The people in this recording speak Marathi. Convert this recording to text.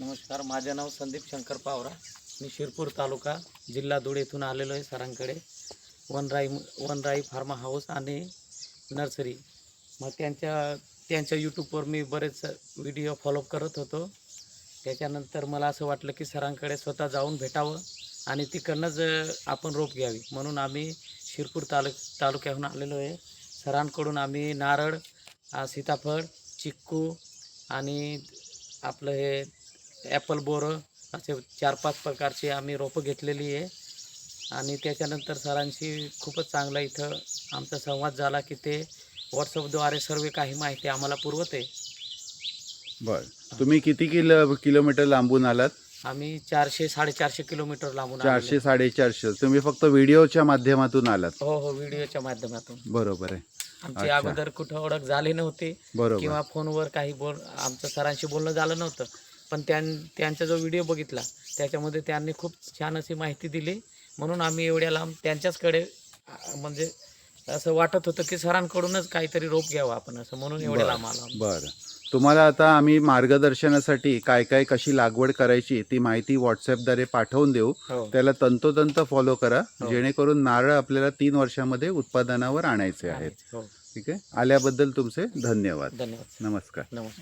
नमस्कार माझे नाव संदीप शंकर पावरा. मी शिरपूर तालुका जिल्हा धुळ येथून आलेलो आहे सरांकडे. वनराई वनराई फार्मा हाऊस आणि नर्सरी. मग त्यांच्या त्यांच्या यूट्यूबवर मी बरेच व्हिडिओ फॉलो करत होतो. त्याच्यानंतर मला असं वाटलं की सरांकडे स्वतः जाऊन भेटावं आणि तिकडनंच आपण रोप घ्यावी. म्हणून आम्ही शिरपूर तालुक तालुक्याहून आलेलो आहे. सरांकडून आम्ही नारळ सीताफळ चिक्कू आणि आपलं हे ॲपल बोरं असे चार पाच प्रकारचे आम्ही रोपं घेतलेली आहे. आणि त्याच्यानंतर सरांशी खूपच चांगला इथं आमचा संवाद झाला की ते व्हॉट्सअपद्वारे सर्व काही माहिती आम्हाला पुरवत. आहे बर. तुम्ही किती किलो किलोमीटर लांबून आलात? आम्ही चारशे साडेचारशे किलोमीटर लांबून चारशे साडेचारशे. तुम्ही फक्त व्हिडिओच्या माध्यमातून आलात. हो हो व्हिडिओच्या माध्यमातून. बरोबर आहे. आमची. अगोदर कुठं ओळख झाली नव्हती किंवा फोनवर काही बोल आमचं सरांशी बोलणं झालं नव्हतं. पण त्यां त्यांचा जो व्हिडिओ बघितला त्याच्यामध्ये त्यांनी खूप छान अशी माहिती दिली. म्हणून आम्ही एवढ्या लांब त्यांच्याचकडे म्हणजे असं वाटत होतं की सरांकडूनच काहीतरी रोप घ्यावं आपण असं म्हणून एवढ्या लांब आलो. बरं तुम्हाला आता आम्ही मार्गदर्शनासाठी काय काय कशी लागवड करायची ती माहिती व्हॉट्सअपद्वारे पाठवून देऊ. हो. त्याला तंतोतंत फॉलो करा. हो. जेणेकरून नारळ आपल्याला तीन वर्षामध्ये उत्पादनावर आणायचे आहेत. हो. ठीक आहे? आल्याबद्दल तुमचे धन्यवाद. धन्यवाद. नमस्कार. नमस्कार.